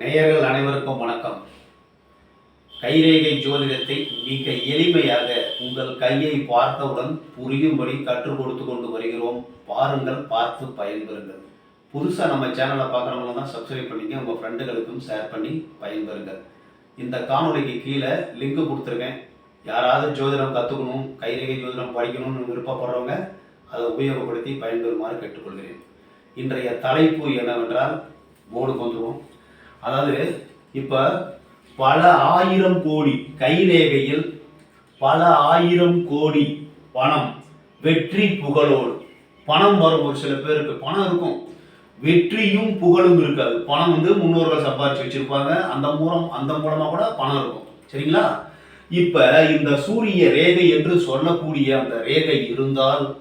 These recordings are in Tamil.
நேயர்கள் அனைவருக்கும் வணக்கம். கைரேகை ஜோதிடத்தை மிக எளிமையாக உங்கள் கையை பார்த்தவுடன் புரியும்படி கற்றுக் கொடுத்து கொண்டு வருகிறோம். பாருங்கள் பார்த்து பயன்பெறுங்கள். புதுசாக நம்ம சேனலை பார்க்குறவங்களாம் சப்ஸ்கிரைப் பண்ணிங்க உங்கள் ஃப்ரெண்டுகளுக்கும் ஷேர் பண்ணி பயன்பெறுங்கள். இந்த காணொலிக்கு கீழே லிங்க் கொடுத்துருக்கேன். யாராவது ஜோதிடம் கற்றுக்கணும் கைரேகை ஜோதிடம் படிக்கணும்னு விருப்பப்படுறவங்க அதை உபயோகப்படுத்தி பயன்பெறுமாறு கேட்டுக்கொள்கிறேன். இன்றைய தலைப்பு என்னவென்றால் போர்டு வந்துருவோம் அதாவது இப்போ பல ஆயிரம் கோடி கைரேகையில் பல ஆயிரம் கோடி பணம் வெற்றி புகழோடு. பணம் வரும் ஒரு சில பேருக்கு. பணம் இருக்கும். வெற்றியும் புகழும் இருக்காது. பணம் வந்து முன்னோர்கள் சம்பாதிச்சு வச்சிருப்பாங்க. அந்த மூலம் அந்த மூலமா கூட பணம் இருக்கும். சரிங்களா? இப்ப இந்த சூரிய ரேகை என்று சொல்லக்கூடிய அந்த ரேகை இருந்தால்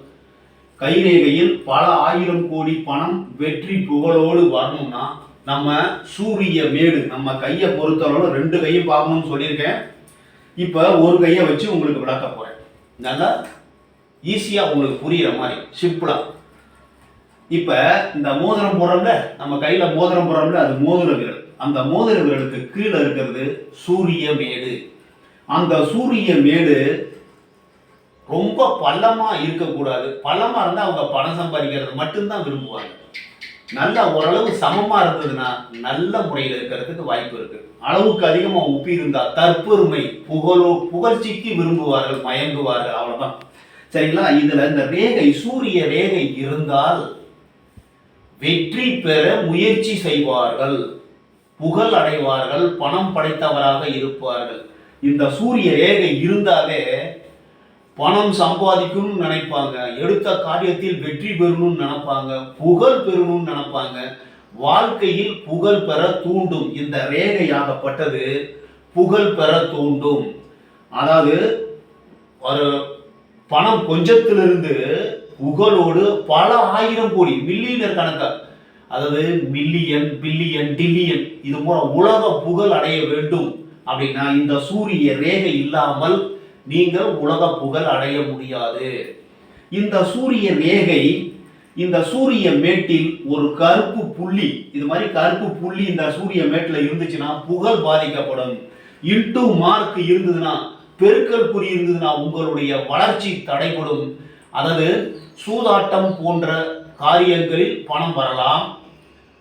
கைரேகையில் பல ஆயிரம் கோடி பணம் வெற்றி புகழோடு வரணும்னா நம்ம சூரிய மேடு நம்ம கையை பொறுத்தளவு ரெண்டு கையும் பார்க்கணும்னு சொல்லியிருக்கேன். இப்போ ஒரு கையை வச்சு உங்களுக்கு விளக்க போகிறேன் நல்லா ஈஸியாக உங்களுக்கு புரிகிற மாதிரி சிம்பிளாக இப்போ இந்த மோதிரம் போடுறோம்ல நம்ம கையில் மோதிரம் போடுறோம்ல அது மோதிர விரல். அந்த மோதிர விரலுக்கு கீழே இருக்கிறது சூரிய மேடு. அந்த சூரிய மேடு ரொம்ப பள்ளமாக இருக்கக்கூடாது. பள்ளமாக இருந்தால் அவங்க பணம் சம்பாதிக்கிறது மட்டும்தான் விரும்புவாங்க. நல்லா ஓரளவு சமமாக இருந்ததுன்னா நல்ல முறையில் இருக்கிறதுக்கு வாய்ப்பு இருக்கு. அளவுக்கு அதிகமாக உப்பி இருந்தால் தற்பெருமை புகழோ புகழ்ச்சிக்கு விரும்புவார்கள் மயங்குவார்கள் அவ்வளோதான் சரிங்களா? இதில் இந்த ரேகை சூரிய ரேகை இருந்தால் வெற்றி பெற முயற்சி செய்வார்கள். புகழ் அடைவார்கள் பணம் படைத்தவராக இருப்பார்கள். இந்த சூரிய ரேகை இருந்தாலே பணம் சம்பாதிக்கணும்னு நினைப்பாங்க. எடுத்த காரியத்தில் வெற்றி பெறணும்னு நினைப்பாங்க. புகழ் பெறணும்னு நினைப்பாங்க. வாழ்க்கையில் புகழ் பெற தூண்டும். இந்த ரேகையாகப்பட்டது புகழ் பெற தூண்டும். அதாவது ஒரு பணம் கொஞ்சத்திலிருந்து புகழோடு பல ஆயிரம் கோடி மில்லியனர் கணக்கா அதாவது மில்லியன் பில்லியன் டில்லியன் இது போல உலக புகழ் அடைய வேண்டும். அப்படின்னா இந்த சூரிய ரேகை இல்லாமல் நீங்கள் உலக புகழ் அடைய முடியாது. இந்த சூரிய ரேகை இந்த சூரிய மேட்டில் ஒரு கருப்பு புள்ளி இது மாதிரி கருப்பு புள்ளி இந்த சூரிய மேட்டில் இருந்துச்சுன்னா புகழ் பாதிக்கப்படும். இன்டு மார்க் இருந்ததுன்னா பெருக்கல் குறி இருந்ததுன்னா உங்களுடைய வளர்ச்சி தடைபடும். அதாவது சூதாட்டம் போன்ற காரியங்களில் பணம் வரலாம்.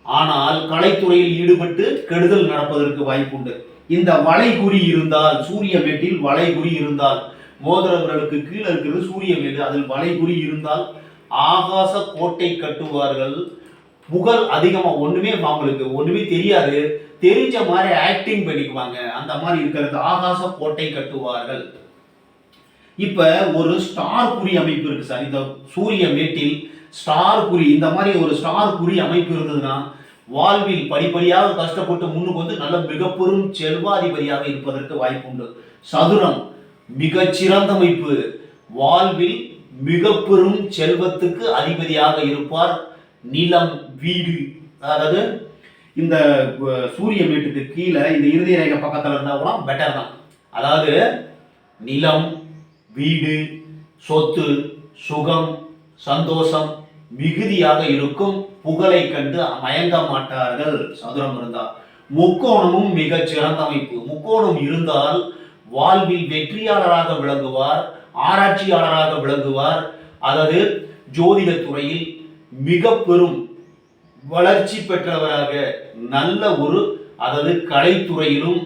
ஆனால் கலைத்துறையில் ஈடுபட்டு கெடுதல் நடப்பதற்கு வாய்ப்புண்டு. இந்த வளைகுறி இருந்தால் சூரிய மேட்டில் வளைகுறி இருந்தால் மோதிரவர்களுக்கு கீழே இருக்கிறது சூரிய மேடு அதில் வளைகுறி இருந்தால் ஆகாச கோட்டை கட்டுவார்கள். புகழ் அதிகமாக ஒன்றுமே அவங்களுக்கு ஒன்றுமே தெரியாது. தெரிஞ்ச மாதிரி ஆக்டிங் பண்ணிக்குவாங்க. அந்த மாதிரி இருக்கிறது ஆகாச கோட்டை கட்டுவார்கள். இப்ப ஒரு ஸ்டார் குறி அமைப்பு இருக்கு சார். இந்த சூரிய மேட்டில் ஸ்டார் குறி இந்த மாதிரி ஒரு ஸ்டார் குறி அமைப்பு இருந்ததுன்னா வாழ்வில் படிப்படியாக கஷ்டப்பட்டு முன்னுக்கு வந்து நல்ல மிகப்பெரும் செல்வாதிபதியாக இருப்பதற்கு வாய்ப்புண்டு சதுரம் மிகச்சிறந்த அமைப்பு. வாழ்வில் மிக பெரும் செல்வத்துக்கு அதிபதியாக இருப்பார் நிலம் வீடு. அதாவது இந்த சூரிய வீட்டுக்கு கீழே இந்த இறுதி ரேகை பக்கத்தில் இருந்தால் கூட பெட்டர் தான். அதாவது நிலம் வீடு சொத்து சுகம் சந்தோஷம் மிகுதியாக இருக்கும் புகழை கண்டு மயங்க மாட்டார்கள். சதுரம் இருந்தால் முக்கோணமும் மிக சிறந்த அமைப்பு. முக்கோணம் இருந்தால் வாழ்வில் வெற்றியாளராக விளங்குவார் ஆராய்ச்சியாளராக விளங்குவார். அதாவது ஜோதிட துறையில் மிக பெரும் வளர்ச்சி பெற்றவராக நல்ல ஒரு அதாவது கலைத்துறையிலும்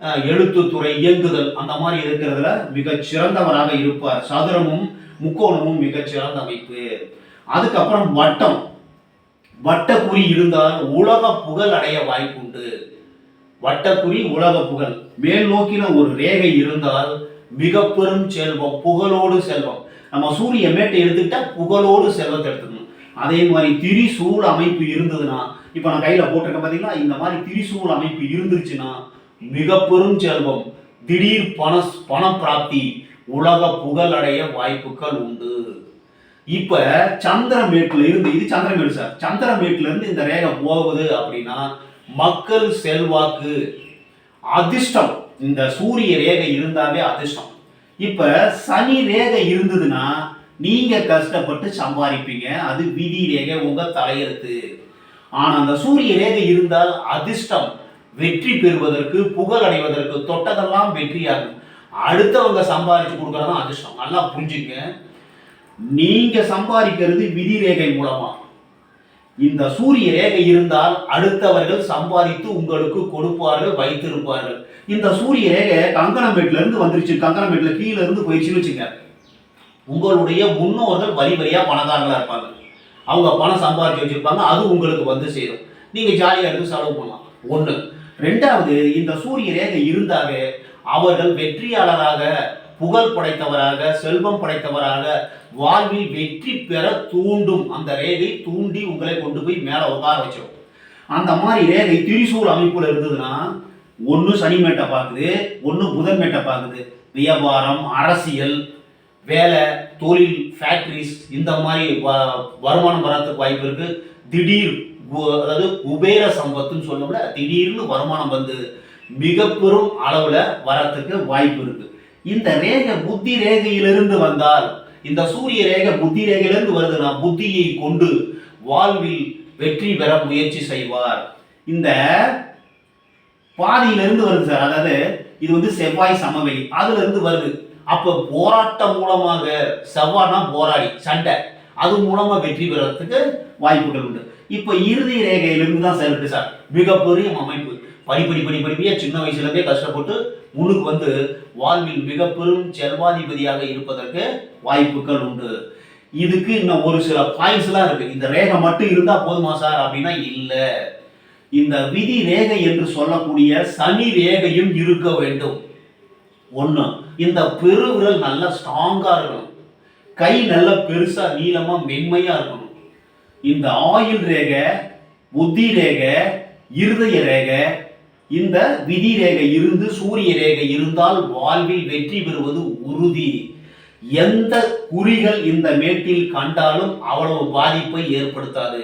அஹ், எழுத்துத்துறை இயங்குதல் அந்த மாதிரி இருக்கிறதுல மிகச் சிறந்தவராக இருப்பார். சதுரமும் முக்கோணமும் மிகச் சிறந்த அமைப்பு. அதுக்கப்புறம் வட்டம். வட்டக்குறி இருந்தால் உலக புகழ் அடைய வாய்ப்புண்டு. வட்டக்குறி உலக புகழ். மேல் நோக்கின ஒரு ரேகை இருந்தால் மிக பெரும் செல்வம் புகழோடு செல்வம். நம்ம சூரிய மேட்டை எடுத்துக்கிட்டா புகழோடு செல்வத்தை எடுத்துக்கணும். அதே மாதிரி திரிசூல் அமைப்பு இருந்ததுன்னா இப்போ நான் கையில் போட்டிருக்கேன் பார்த்தீங்கன்னா இந்த மாதிரி திரிசூல் அமைப்பு இருந்துச்சுன்னா மிக பெரும் செல்வம். திடீர் பண பண பிராப்தி உலக புகழடைய வாய்ப்புகள் உண்டு. இப்போ சந்திரமேட்டில் இருந்து இது சந்திரமேடு சார். சந்திரமேட்டில் இருந்து இந்த ரேகை போகுது அப்படின்னா மக்கள் செல்வாக்கு அதிர்ஷ்டம். இந்த சூரிய ரேகை இருந்தாவே அதிர்ஷ்டம். இப்போ சனி ரேகை இருந்ததுன்னா நீங்கள் கஷ்டப்பட்டு சம்பாதிப்பீங்க. அது விதி ரேகை உங்க தலையெழுத்து. ஆனால் அந்த சூரிய ரேகை இருந்தால் அதிர்ஷ்டம். வெற்றி பெறுவதற்கு புகழ் அடைவதற்கு தொட்டதெல்லாம் வெற்றியாகும். அடுத்தவங்க சம்பாதிச்சு கொடுக்கறதான் அதிர்ஷ்டம். நல்லா புரிஞ்சுங்க. நீங்க சம்பாதிக்கிறது விதி ரேகை மூலமா. இந்த சூரிய ரேகை இருந்தால் அடுத்தவர்கள் சம்பாதித்து உங்களுக்கு கொடுப்பார்கள் வைத்திருப்பார்கள். இந்த சூரிய ரேகை கங்கணம்பேட்டில இருந்து வந்துருச்சு. கங்கணம்பேட்டில கீழே இருந்து போயிடுச்சுன்னு வச்சுங்க. உங்களுடைய முன்னோர்கள் வரி வரியா பணக்காரங்களா இருப்பாங்க. அவங்க பணம் சம்பாதிச்சு வச்சிருப்பாங்க. அது உங்களுக்கு வந்து சேரும். நீங்க ஜாலியாக இருந்து செலவு பண்ணலாம். ஒன்று ரெண்டாவது இந்த சூரிய ரேகை இருந்தாவே அவர்கள் வெற்றியாளராக புகழ் படைத்தவராக செல்வம் படைத்தவராக வாழ்வில் வெற்றி பெற தூண்டும். அந்த ரேகை தூண்டி உங்களை கொண்டு போய் மேலே உட்கார வச்சிடும் அந்த மாதிரி ரேகை திரிசூர் அமைப்பில் இருந்ததுன்னா ஒன்று சனி மேட்டை பார்க்குது ஒன்று புதன் மேட்டை பார்க்குது. வியாபாரம் அரசியல் வேலை தொழில் ஃபேக்ட்ரிஸ் இந்த மாதிரி வ- வருமானம் வரத்துக்கு வாய்ப்பு இருக்குது திடீர் அதாவது குபேர சம்பத்துன்னு சொல்லக்கூட திடீர்னு வருமானம் வந்து மிக பெரும் அளவில் வரத்துக்கு வாய்ப்பு இருக்குது இந்த ரேகை புத்தி ரேகையிலிருந்து வந்தால் இந்த சூரிய ரேகை புத்தி ரேகையிலிருந்து வருதுன்னா புத்தியை கொண்டு வாழ்வில் வெற்றி பெற முயற்சி செய்வார். இந்த பாதியிலிருந்து வருது சார். அதாவது இது வந்து செவ்வாய் சமவெளி. அதுல இருந்து வருது. அப்ப போராட்டம் மூலமாக செவ்வாய்னா போராடி சண்டை. அது மூலமா வெற்றி பெறத்துக்கு வாய்ப்புகள் உண்டு. இப்ப இறுதி ரேகையிலிருந்து தான் சார் இருக்கு சார். மிகப்பெரிய அமைப்பு. படிப்படி படி படிப்படியா சின்ன வயசுலேருந்தே கஷ்டப்பட்டு உனக்கு வந்து வாழ்வில் மிக பெரும் செல்வாதிபதியாக இருப்பதற்கு வாய்ப்புகள் உண்டு. இதுக்கு இன்னும் ஒரு சில பாயிண்ட்ஸ்லாம் இருக்குது இந்த ரேகை மட்டும் இருந்தால் போதுமா சார் அப்படின்னா இல்லை. இந்த விதி ரேகை என்று சொல்லக்கூடிய சனி ரேகையும் இருக்க வேண்டும். ஒன்று இந்த பெருவிரல் நல்லா ஸ்ட்ராங்காக இருக்கணும். கை நல்ல பெருசாக நீளமாக மென்மையாக இருக்கணும். இந்த ஆயுள் ரேகை புத்தி ரேகை இருதய ரேகை இந்த விதி ரேகை இருந்து சூரிய ரேகை இருந்தால் வாழ்வில் வெற்றி பெறுவது உறுதி. எந்த குறிகள் இந்த மேட்டில் கண்டாலும் அவ்வளவு பாதிப்பை ஏற்படுத்தாது.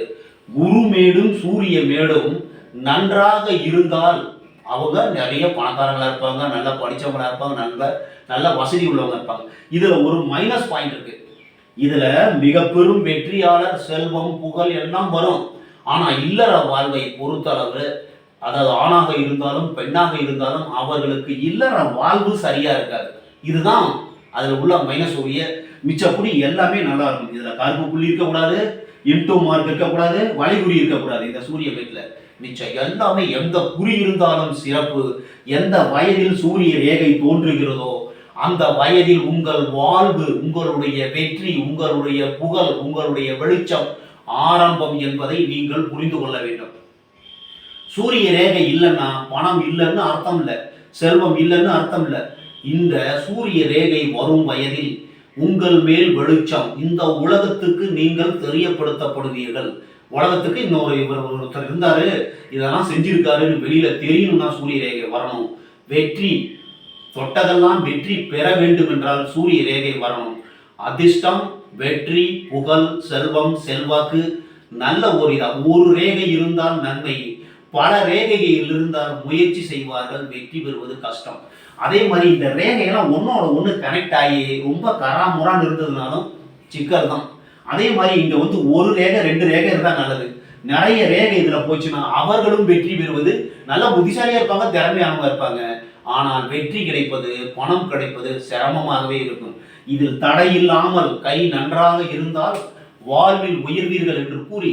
குரு மேடும் சூரிய மேடும் நன்றாக இருந்தால் அவங்க நிறைய பணக்காரங்களா இருப்பாங்க நல்லா படித்தவங்களா இருப்பாங்க நல்ல நல்ல வசதி உள்ளவங்க இருப்பாங்க. இதுல ஒரு மைனஸ் பாயிண்ட் இருக்கு. இதுல மிக பெரும் வெற்றியாளர் செல்வம் புகழ் எல்லாம் வரும். ஆனா இல்லற வாழ்வை பொறுத்தளவு அதாவது ஆணாக இருந்தாலும் பெண்ணாக இருந்தாலும் அவர்களுக்கு இல்லற வாழ்வு சரியா இருக்காது. இதுதான் அதில் உள்ள மைனஸ் உரிய மிச்சப்படி எல்லாமே நல்லா இருக்கும். இதில் கருப்பு புள்ளி இருக்கக்கூடாது இன்டோ மார்க் இருக்கக்கூடாது வளைகுறி இருக்கக்கூடாது. இந்த சூரிய வீட்டில் மிச்சம் எல்லாமே எந்த குறி இருந்தாலும் சிறப்பு. எந்த வயதில் சூரிய ரேகை தோன்றுகிறதோ அந்த வயதில் உங்கள் வாழ்வு உங்களுடைய வெற்றி உங்களுடைய புகழ் உங்களுடைய வெளிச்சம் ஆரம்பம் என்பதை நீங்கள் புரிந்து கொள்ள வேண்டும். சூரிய ரேகை இல்லைன்னா பணம் இல்லைன்னு அர்த்தம் இல்லை செல்வம் இல்லைன்னு அர்த்தம் இல்லை. இந்த சூரிய ரேகை வரும் வயதில் உங்கள் மேல் வெளிச்சம் இந்த உலகத்துக்கு நீங்கள் தெரியப்படுத்தப்படுவீர்கள். உலகத்துக்கு இன்னொரு இவர் ஒருத்தர் இருந்தாரு இதெல்லாம் செஞ்சிருக்காருன்னு வெளியில தெரியணும்னா சூரிய ரேகை வரணும். வெற்றி தொட்டதெல்லாம் வெற்றி பெற வேண்டும் என்றால் சூரிய ரேகை வரணும். அதிர்ஷ்டம் வெற்றி புகழ் செல்வம் செல்வாக்கு நல்ல ஒரு ஒரு ரேகை இருந்தால் நன்மை. பல ரேகையில் இருந்தால் முயற்சி செய்வார்கள் வெற்றி பெறுவது கஷ்டம். அதே மாதிரி இந்த ரேகையெல்லாம் ஒன்றோட ஒன்று கனெக்ட் ஆகி ரொம்ப கராமுரான் இருந்ததுனாலும் சிக்கல் தான் அதே மாதிரி இங்கே வந்து ஒரு ரேகை ரெண்டு ரேகை இருந்தால் நல்லது. நிறைய ரேகை இதில் போச்சுன்னா அவர்களும் வெற்றி பெறுவது நல்ல புத்திசாலியாக இருப்பாங்க திறமையானவங்க இருப்பாங்க. ஆனால் வெற்றி கிடைப்பது பணம் கிடைப்பது சிரமமாகவே இருக்கும். இதில் தடையில்லாமல் கை நன்றாக இருந்தால் வாழ்வில் உயர்வீர்கள் என்று கூறி